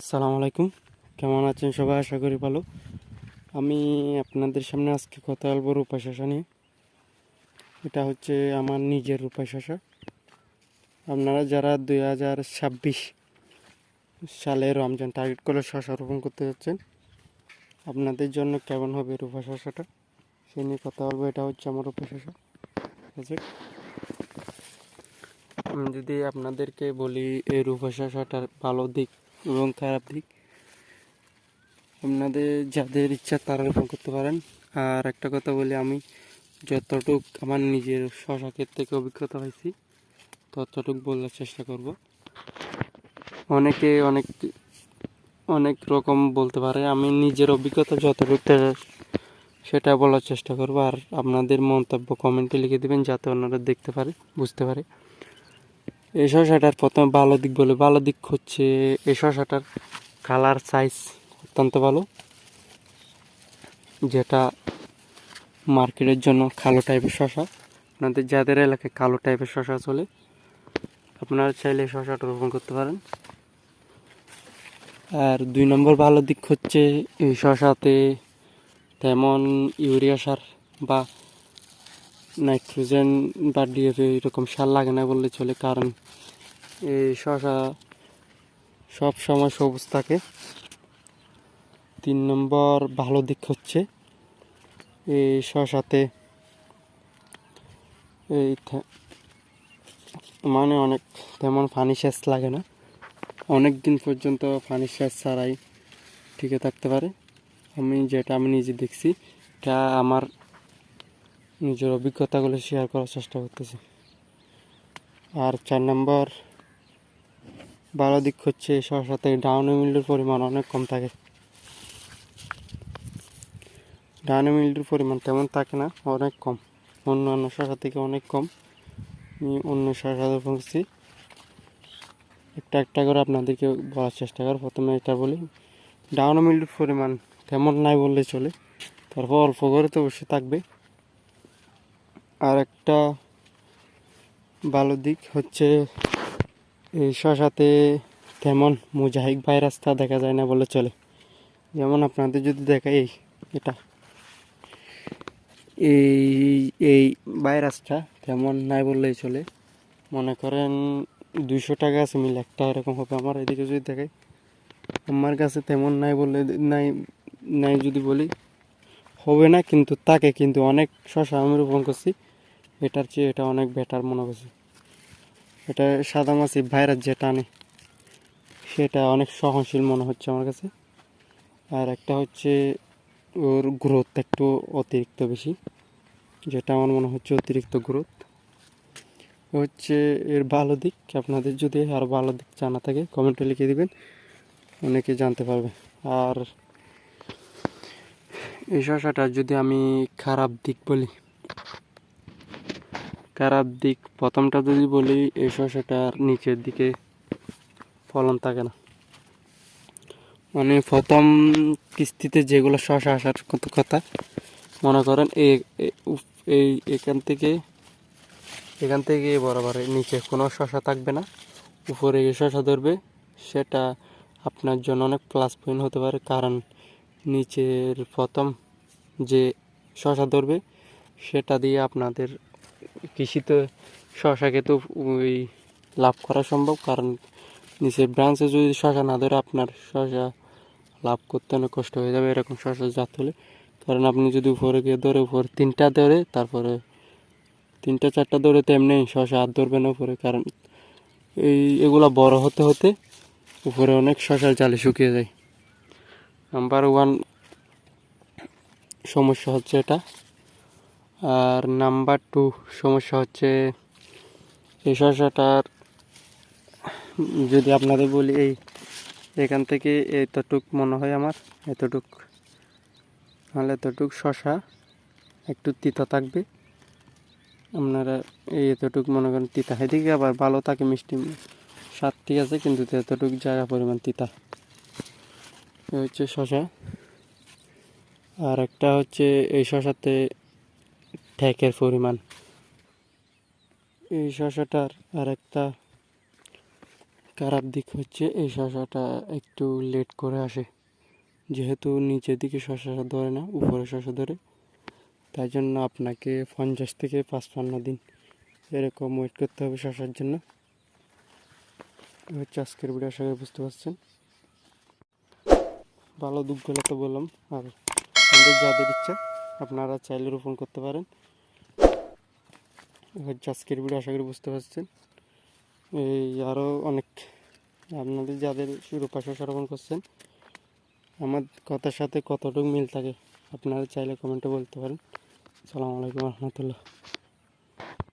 আসসালামু আলাইকুম। কেমন আছেন সবাই? আশা করি ভালো। আমি আপনাদের সামনে আজকে কথা বলব রূপা শশা নিয়ে। এটা হচ্ছে আমার নিজের রূপা শশা আপনারা যারা দুই হাজার ছাব্বিশ সালে রমজান টার্গেট করে শশা রোপণ করতে যাচ্ছেন, আপনাদের জন্য কেমন হবে রূপা শশাটা সে নিয়ে কথা বলব। এটা হচ্ছে আমার রূপা শশা আছে? যদি আপনাদেরকে বলি, এই রূপা শশাটার ভালো দিক এবং খারাপ দিক। আপনাদের যাদের ইচ্ছা তারা রোপণ করতে পারেন। আর একটা কথা বলি আমি, যতটুক আমার নিজের শশা ক্ষেত থেকে অভিজ্ঞতা হয়েছি ততটুক বলার চেষ্টা করব। অনেকে অনেক অনেক রকম বলতে পারে, আমি নিজের অভিজ্ঞতা যতটুক সেটা বলার চেষ্টা করব। আর আপনাদের মন্তব্য কমেন্টে লিখে দেবেন, যাতে ওনারা দেখতে পারে, বুঝতে পারে। এই শসাটার প্রথমে ভালো দিক বলে, ভালো দিক হচ্ছে এই শসাটার কালার সাইজ অত্যন্ত ভালো, যেটা মার্কেটের জন্য কালো টাইপের শশা আপনাদের যাদের এলাকায় কালো টাইপের শশা চলে, আপনারা চাইলে শশাটা রোপণ করতে পারেন। আর দুই নম্বর ভালো দিক হচ্ছে এই শশাতে তেমন ইউরিয়া সার বা নাইট্রোজেন বা ডিএপি এরকম সার লাগে না বললে চলে, কারণ এই শশা সব সময় সবুজ থাকে। তিন নম্বর ভালো দিক হচ্ছে এই শশাতে এই মানে অনেক তেমন পানি সেচ লাগে না। অনেক দিন পর্যন্ত পানি সেচ ছাড়াই টিকে থাকতে পারে। আমি যেটা আমি নিজে দেখছি, এটা আমার নিজের অভিজ্ঞতাগুলো শেয়ার করার চেষ্টা করতেছি। আর চার নম্বর ভালো দিক হচ্ছে শসাতে ডাউন মিল্ডের পরিমাণ অনেক কম থাকে। ডাউন মিল্ডের পরিমাণ তেমন থাকে না, অনেক কম। অন্যান্য শসা থেকে অনেক কম? আমি অন্য শসা করছি একটা একটা করে আপনাদেরকে বলার চেষ্টা কর প্রথমে এটা বলি ডাউন মিল্ডের পরিমাণ তেমন নাই বললে চলে। তারপর অল্প করে তো অবশ্যই থাকবে। আর একটা ভালো দিক হচ্ছে এই শশাতে তেমন মোজাহিক ভাইরাসটা দেখা যায় না বলে চলে। যেমন আপনাদের যদি দেখাই এই, এটা। এই এই ভাইরাসটা তেমন নাই বললেই চলে। মনে করেন দুইশো টাকা আছে, মিল একটা এরকম হবে। আমার এদিকে যদি দেখাই, আমার কাছে তেমন নাই বললে, নাই নাই যদি বলি, হবে না, কিন্তু তাকে কিন্তু অনেক শশা আমি রোপণ করছি। এটার চেয়ে এটা অনেক বেটার মনে করছি। এটা সাদা মাছি ভাইরাস যেটা টানে, সেটা অনেক সহনশীল মনে হচ্ছে আমার কাছে। আর একটা হচ্ছে ওর গ্রোথ একটু অতিরিক্ত বেশি, যেটা আমার মনে হচ্ছে অতিরিক্ত গ্রোথ হচ্ছে এর ভালো দিক, আপনাদের যদি আর ভালো দিক জানা থাকে কমেন্টে লিখে দিবেন, অনেকে জানতে পারবে। আর এই শসাটা যদি আমি খারাপ দিক বলি খারাপ দিক, প্রথমটা যদি বলি, এই শসাটার নিচের দিকে ফলন থাকে না। মানে প্রথম কিস্তিতে যেগুলো শশা আসার কথা, মনে করেন এই, এখান থেকে এখান থেকে বরাবর নিচে কোনো শশা থাকবে না। উপরে গিয়ে শশা ধরবে, সেটা আপনার জন্য অনেক প্লাস পয়েন্ট হতে পারে। কারণ নিচের প্রথম যে শশা ধরবে, সেটা দিয়ে আপনাদের কৃষিতে শশা তো ওই লাভ করা সম্ভব, কারণ নিচের ব্রাঞ্চে যদি শশা না ধরে আপনার শশা লাভ করতে অনেক কষ্ট হয়ে যাবে এরকম শশা জাত হলে। কারণ আপনি যদি উপরে গিয়ে ধরে উপরে তিনটা ধরে, তারপরে তিনটা চারটা ধরে তো এমনি শশা হাত ধরবে না উপরে, কারণ এই এগুলা বড় হতে হতে উপরে অনেক শশার জালে শুকিয়ে যায়। নাম্বার ওয়ান সমস্যা হচ্ছে এটা। আর নাম্বার টু সমস্যা হচ্ছে এই শশাটার যদি আপনাদের বলি এই, এখান থেকে এতটুক মনে হয় আমার, এতটুক, নাহলে এতটুক শশা, একটু তিতা থাকবে। আপনারা এই এতটুক মনে করেন তিতা। এদিকে আবার ভালো থাকে মিষ্টি স্বাদ ঠিক আছে কিন্তু এতটুক জায়গা পরিমাণ তিতা। হচ্ছে শশা। আর একটা হচ্ছে এই শশাতে ঠেকের পরিমাণ। এই শশাটার আর একটা খারাপ দিক হচ্ছে, এই শশাটা একটু লেট করে আসে। যেহেতু নিচের দিকে শশা ধরে না, উপরে শশা ধরে, তাই জন্য আপনাকে পঞ্চাশ থেকে পাঁচপান্ন দিন এরকম ওয়েট করতে হবে শশার জন্য। হচ্ছে আজকের ভিডিও আশা করি বুঝতে পারছেন। ভালো দুধগুলো তো বললাম, আর আমাদের যাদের ইচ্ছা, আপনারা চাইলে রোপণ করতে পারেন। আজকের ভিডিও আশা করি বুঝতে পারছেন। এই আরও অনেক আপনাদের যাদের রূপা শস্য করছেন, আমার কথার সাথে কতটুকু মিল থাকে আপনারা চাইলে কমেন্টে বলতে পারেন। সালামু আলাইকুম রহমতুল্লাহ।